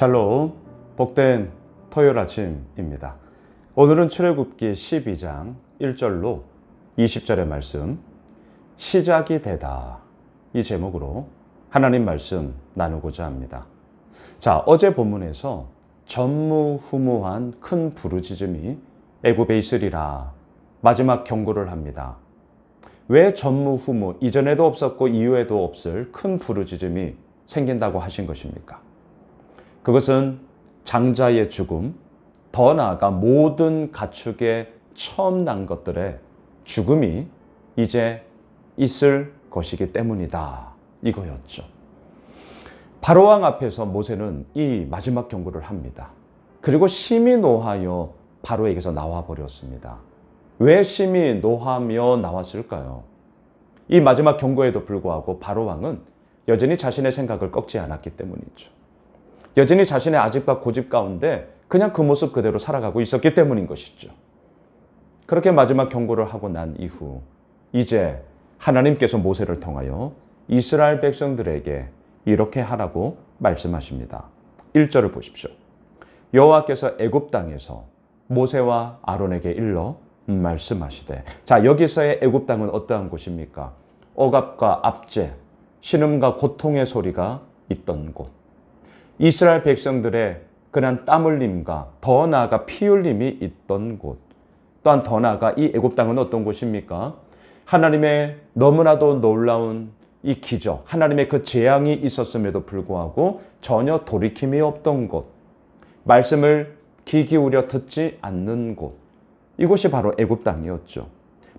샬롬, 복된 토요일 아침입니다. 오늘은 출애굽기 12장 1절로 20절의 말씀 시작이 되다 이 제목으로 하나님 말씀 나누고자 합니다. 자, 어제 본문에서 전무후무한 큰 부르짖음이 애굽에 있으리라 마지막 경고를 합니다. 왜 전무후무 이전에도 없었고 이후에도 없을 큰 부르짖음이 생긴다고 하신 것입니까? 그것은 장자의 죽음, 더 나아가 모든 가축의 처음 난 것들의 죽음이 이제 있을 것이기 때문이다. 이거였죠. 바로왕 앞에서 모세는 이 마지막 경고를 합니다. 그리고 심히 노하여 바로에게서 나와 버렸습니다. 왜 심히 노하며 나왔을까요? 이 마지막 경고에도 불구하고 바로왕은 여전히 자신의 생각을 꺾지 않았기 때문이죠. 여전히 자신의 아집과 고집 가운데 그냥 그 모습 그대로 살아가고 있었기 때문인 것이죠. 그렇게 마지막 경고를 하고 난 이후 이제 하나님께서 모세를 통하여 이스라엘 백성들에게 이렇게 하라고 말씀하십니다. 1절을 보십시오. 여호와께서 애굽 땅에서 모세와 아론에게 일러 말씀하시되 자 여기서의 애굽 땅은 어떠한 곳입니까? 억압과 압제, 신음과 고통의 소리가 있던 곳. 이스라엘 백성들의 그런 땀 흘림과 더 나아가 피 흘림이 있던 곳. 또한 더 나아가 이 애굽 땅은 어떤 곳입니까? 하나님의 너무나도 놀라운 이 기적, 하나님의 그 재앙이 있었음에도 불구하고 전혀 돌이킴이 없던 곳. 말씀을 귀 기울여 듣지 않는 곳. 이곳이 바로 애굽 땅이었죠.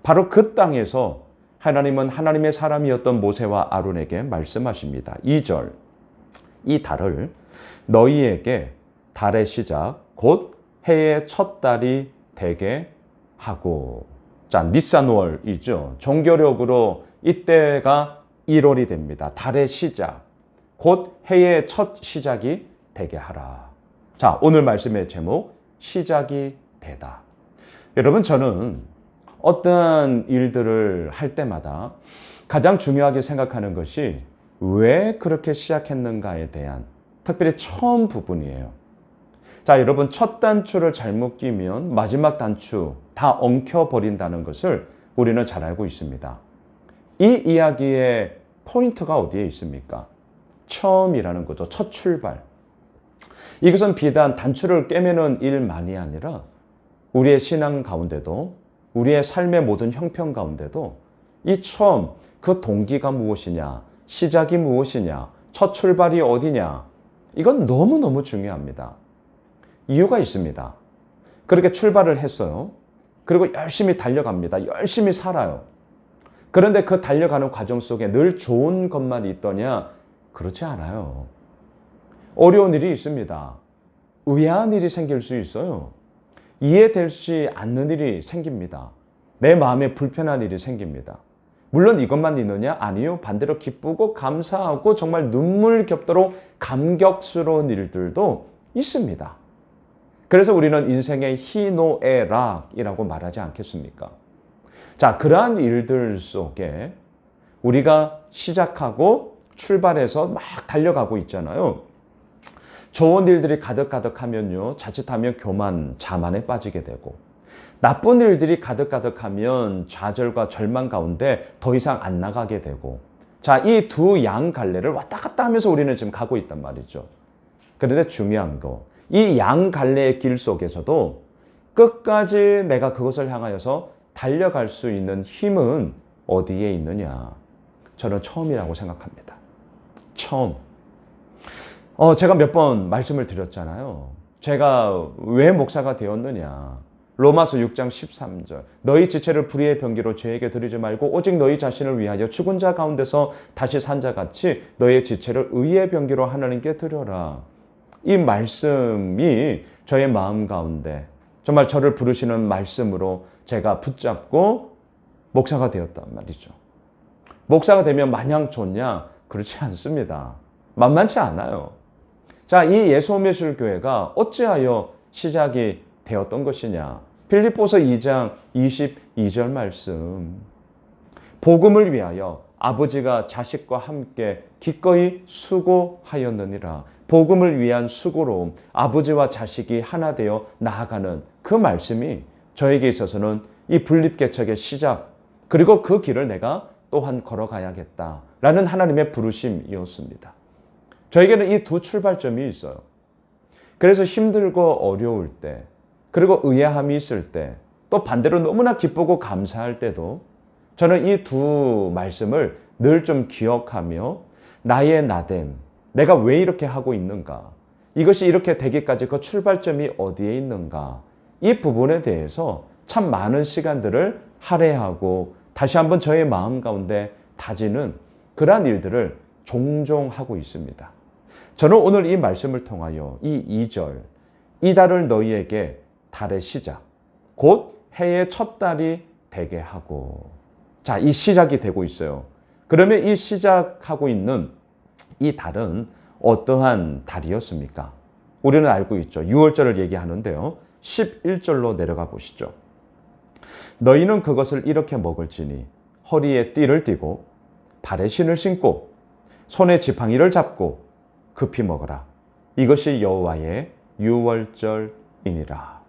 바로 그 땅에서 하나님은 하나님의 사람이었던 모세와 아론에게 말씀하십니다. 2절. 이 달을 너희에게 달의 시작 곧 해의 첫 달이 되게 하고 자 니산월이죠. 종교력으로 이때가 1월이 됩니다. 달의 시작 곧 해의 첫 시작이 되게 하라. 자 오늘 말씀의 제목 시작이 되다. 여러분 저는 어떤 일들을 할 때마다 가장 중요하게 생각하는 것이 왜 그렇게 시작했는가에 대한 특별히 처음 부분이에요. 자, 여러분, 첫 단추를 잘못 끼면 마지막 단추 다 엉켜버린다는 것을 우리는 잘 알고 있습니다. 이 이야기의 포인트가 어디에 있습니까? 처음이라는 거죠. 첫 출발. 이것은 비단 단추를 깨매는 일만이 아니라 우리의 신앙 가운데도 우리의 삶의 모든 형편 가운데도 이 처음 그 동기가 무엇이냐, 시작이 무엇이냐, 첫 출발이 어디냐, 이건 너무너무 중요합니다. 이유가 있습니다. 그렇게 출발을 했어요. 그리고 열심히 달려갑니다. 열심히 살아요. 그런데 그 달려가는 과정 속에 늘 좋은 것만 있더냐? 그렇지 않아요. 어려운 일이 있습니다. 의아한 일이 생길 수 있어요. 이해되지 않는 일이 생깁니다. 내 마음에 불편한 일이 생깁니다. 물론 이것만 있느냐? 아니요. 반대로 기쁘고 감사하고 정말 눈물 겹도록 감격스러운 일들도 있습니다. 그래서 우리는 인생의 희노애락이라고 말하지 않겠습니까? 자, 그러한 일들 속에 우리가 시작하고 출발해서 막 달려가고 있잖아요. 좋은 일들이 가득가득하면요. 자칫하면 교만, 자만에 빠지게 되고 나쁜 일들이 가득가득하면 좌절과 절망 가운데 더 이상 안 나가게 되고 자, 이 두 양 갈래를 왔다 갔다 하면서 우리는 지금 가고 있단 말이죠. 그런데 중요한 거, 이 양 갈래의 길 속에서도 끝까지 내가 그것을 향하여서 달려갈 수 있는 힘은 어디에 있느냐? 저는 처음이라고 생각합니다. 처음. 어, 제가 몇 번 말씀을 드렸잖아요. 제가 왜 목사가 되었느냐? 로마서 6장 13절. 너희 지체를 불의의 병기로 죄에게 드리지 말고 오직 너희 자신을 위하여 죽은 자 가운데서 다시 산 자 같이 너희 지체를 의의 병기로 하나님께 드려라. 이 말씀이 저의 마음 가운데 정말 저를 부르시는 말씀으로 제가 붙잡고 목사가 되었단 말이죠. 목사가 되면 마냥 좋냐? 그렇지 않습니다. 만만치 않아요. 자, 이 예수오메술 교회가 어찌하여 시작이 되었던 것이냐? 필립보서 2장 22절 말씀. 복음을 위하여 아버지가 자식과 함께 기꺼이 수고하였느니라. 복음을 위한 수고로 아버지와 자식이 하나 되어 나아가는 그 말씀이 저에게 있어서는 이 분립개척의 시작 그리고 그 길을 내가 또한 걸어가야겠다라는 하나님의 부르심이었습니다. 저에게는 이 두 출발점이 있어요. 그래서 힘들고 어려울 때, 그리고 의아함이 있을 때, 또 반대로 너무나 기쁘고 감사할 때도 저는 이 두 말씀을 늘 좀 기억하며 나의 나됨, 내가 왜 이렇게 하고 있는가, 이것이 이렇게 되기까지 그 출발점이 어디에 있는가, 이 부분에 대해서 참 많은 시간들을 할애하고 다시 한번 저의 마음 가운데 다지는 그러한 일들을 종종 하고 있습니다. 저는 오늘 이 말씀을 통하여 이 2절, 이 달을 너희에게 달의 시작, 곧 해의 첫 달이 되게 하고. 자, 이 시작이 되고 있어요. 그러면 이 시작하고 있는 이 달은 어떠한 달이었습니까? 우리는 알고 있죠. 6월절을 얘기하는데요. 11절로 내려가 보시죠. 너희는 그것을 이렇게 먹을지니 허리에 띠를 띠고 발에 신을 신고 손에 지팡이를 잡고 급히 먹어라. 이것이 여호와의 유월절이니라.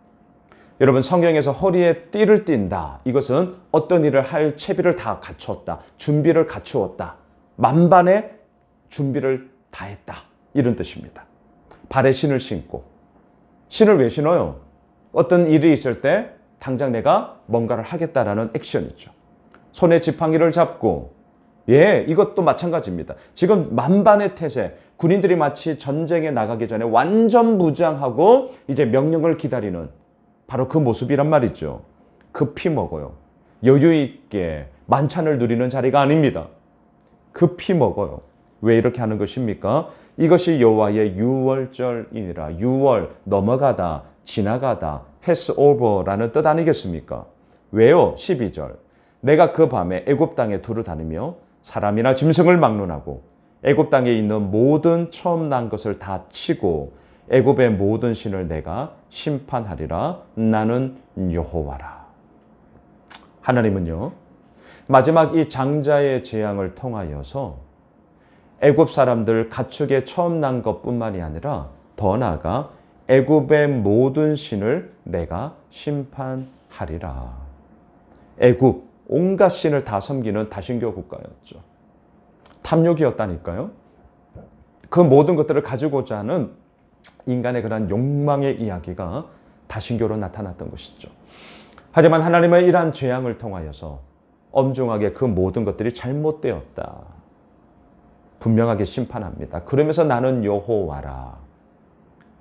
여러분 성경에서 허리에 띠를 띈다. 이것은 어떤 일을 할 채비를 다 갖추었다. 준비를 갖추었다. 만반의 준비를 다 했다. 이런 뜻입니다. 발에 신을 신고 신을 왜 신어요? 어떤 일이 있을 때 당장 내가 뭔가를 하겠다라는 액션이죠. 손에 지팡이를 잡고 예, 이것도 마찬가지입니다. 지금 만반의 태세, 군인들이 마치 전쟁에 나가기 전에 완전 무장하고 이제 명령을 기다리는 바로 그 모습이란 말이죠. 급히 먹어요. 여유 있게 만찬을 누리는 자리가 아닙니다. 급히 먹어요. 왜 이렇게 하는 것입니까? 이것이 여호와의 유월절이니라. 유월 넘어가다, 지나가다, 패스 오버라는 뜻 아니겠습니까? 왜요? 12절. 내가 그 밤에 애굽 땅에 두루 다니며 사람이나 짐승을 막론하고 애굽 땅에 있는 모든 처음 난 것을 다 치고 애굽의 모든 신을 내가 심판하리라. 나는 여호와라. 하나님은요. 마지막 이 장자의 재앙을 통하여서 애굽 사람들 가축에 처음 난 것뿐만이 아니라 더 나아가 애굽의 모든 신을 내가 심판하리라. 애굽 온갖 신을 다 섬기는 다신교 국가였죠. 탐욕이었다니까요. 그 모든 것들을 가지고자 하는 인간의 그런 욕망의 이야기가 다신교로 나타났던 것이죠. 하지만 하나님의 이러한 죄악을 통하여서 엄중하게 그 모든 것들이 잘못되었다. 분명하게 심판합니다. 그러면서 나는 여호와라.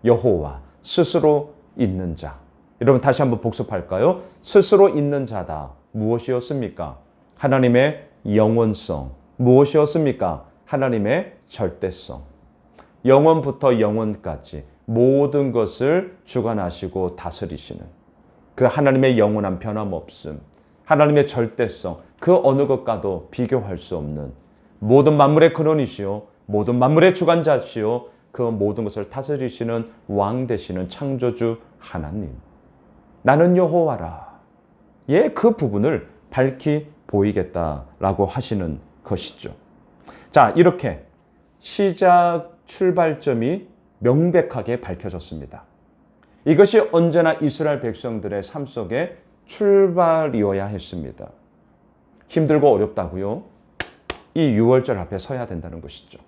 여호와 스스로 있는 자. 여러분 다시 한번 복습할까요? 스스로 있는 자다. 무엇이었습니까? 하나님의 영원성. 무엇이었습니까? 하나님의 절대성. 영원부터 영원까지 모든 것을 주관하시고 다스리시는 그 하나님의 영원한 변함없음, 하나님의 절대성, 그 어느 것과도 비교할 수 없는 모든 만물의 근원이시요, 모든 만물의 주관자시요, 그 모든 것을 다스리시는 왕 되시는 창조주 하나님. 나는 여호와라. 예, 그 부분을 밝히 보이겠다라고 하시는 것이죠. 자, 이렇게 시작 출발점이 명백하게 밝혀졌습니다. 이것이 언제나 이스라엘 백성들의 삶 속에 출발이어야 했습니다. 힘들고 어렵다고요? 이 6월절 앞에 서야 된다는 것이죠.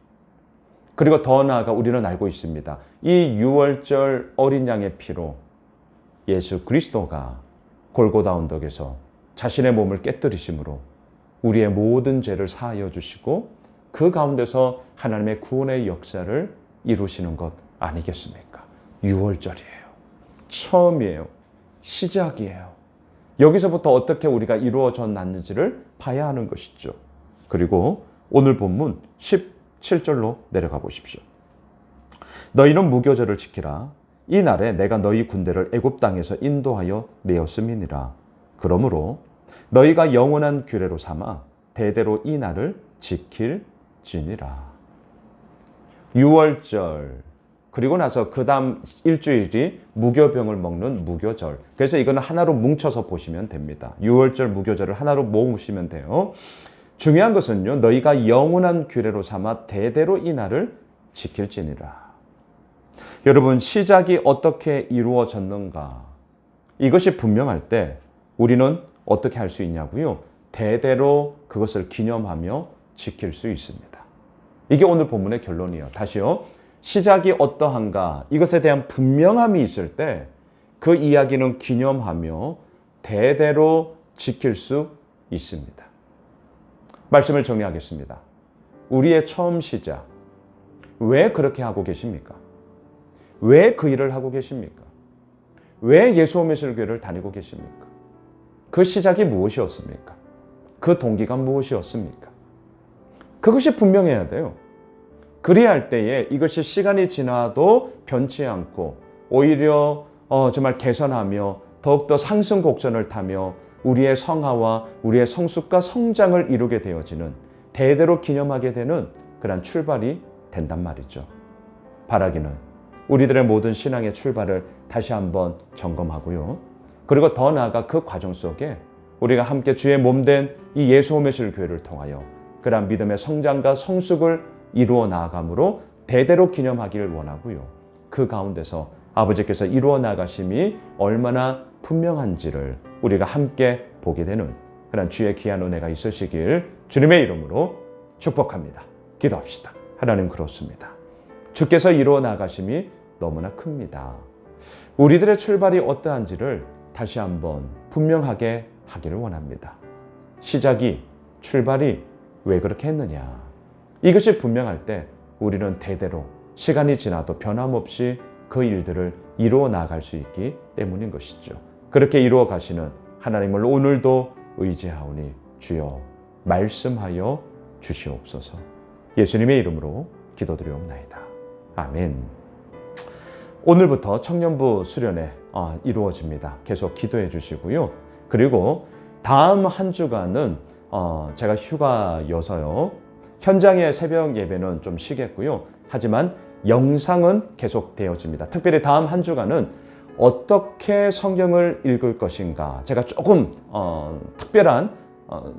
그리고 더 나아가 우리는 알고 있습니다. 이 6월절 어린 양의 피로 예수 그리스도가 골고다 언덕에서 자신의 몸을 깨뜨리심으로 우리의 모든 죄를 사하여 주시고 그 가운데서 하나님의 구원의 역사를 이루시는 것 아니겠습니까? 6월절이에요. 처음이에요. 시작이에요. 여기서부터 어떻게 우리가 이루어져 났는지를 봐야 하는 것이죠. 그리고 오늘 본문 17절로 내려가 보십시오. 너희는 무교절을 지키라. 이 날에 내가 너희 군대를 애굽 땅에서 인도하여 내었음이니라. 그러므로 너희가 영원한 규례로 삼아 대대로 이 날을 지킬 지니라. 6월절 그리고 나서 그 다음 일주일이 무교병을 먹는 무교절. 그래서 이거는 하나로 뭉쳐서 보시면 됩니다. 6월절 무교절을 하나로 모으시면 돼요. 중요한 것은요, 너희가 영원한 규례로 삼아 대대로 이 날을 지킬지니라. 여러분, 시작이 어떻게 이루어졌는가? 이것이 분명할 때 우리는 어떻게 할 수 있냐고요? 대대로 그것을 기념하며 지킬 수 있습니다. 이게 오늘 본문의 결론이에요. 다시요. 시작이 어떠한가? 이것에 대한 분명함이 있을 때 그 이야기는 기념하며 대대로 지킬 수 있습니다. 말씀을 정리하겠습니다. 우리의 처음 시작. 왜 그렇게 하고 계십니까? 왜 그 일을 하고 계십니까? 왜 예수 오메슬교를 다니고 계십니까? 그 시작이 무엇이었습니까? 그 동기가 무엇이었습니까? 그것이 분명해야 돼요. 그리야 할 때에 이것이 시간이 지나도 변치 않고 오히려 어, 정말 개선하며 더욱더 상승 곡선을 타며 우리의 성화와 우리의 성숙과 성장을 이루게 되어지는 대대로 기념하게 되는 그런 출발이 된단 말이죠. 바라기는 우리들의 모든 신앙의 출발을 다시 한번 점검하고요. 그리고 더 나아가 그 과정 속에 우리가 함께 주의 몸 된 이 예수 오메실 교회를 통하여 그러한 믿음의 성장과 성숙을 이루어 나아감으로 대대로 기념하기를 원하고요. 그 가운데서 아버지께서 이루어 나가심이 얼마나 분명한지를 우리가 함께 보게 되는 그런 주의 귀한 은혜가 있으시길 주님의 이름으로 축복합니다. 기도합시다. 하나님 그렇습니다. 주께서 이루어 나가심이 너무나 큽니다. 우리들의 출발이 어떠한지를 다시 한번 분명하게 하기를 원합니다. 시작이, 출발이 왜 그렇게 했느냐. 이것이 분명할 때 우리는 대대로 시간이 지나도 변함없이 그 일들을 이루어 나갈 수 있기 때문인 것이죠. 그렇게 이루어 가시는 하나님을 오늘도 의지하오니 주여 말씀하여 주시옵소서. 예수님의 이름으로 기도드리옵나이다. 아멘. 오늘부터 청년부 수련회 어, 이루어집니다. 계속 기도해 주시고요. 그리고 다음 한 주간은 어, 제가 휴가여서요. 현장의 새벽 예배는 좀 쉬겠고요. 하지만 영상은 계속 되어집니다. 특별히 다음 한 주간은 어떻게 성경을 읽을 것인가 제가 조금 어, 특별한 어,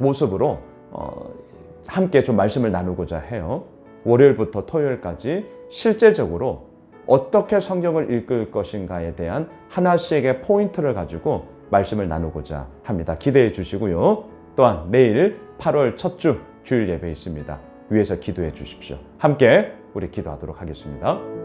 모습으로 어, 함께 좀 말씀을 나누고자 해요. 월요일부터 토요일까지 실제적으로 어떻게 성경을 읽을 것인가에 대한 하나씩의 포인트를 가지고 말씀을 나누고자 합니다. 기대해 주시고요. 또한 내일 8월 첫 주 주일 예배 있습니다. 위에서 기도해 주십시오. 함께 우리 기도하도록 하겠습니다.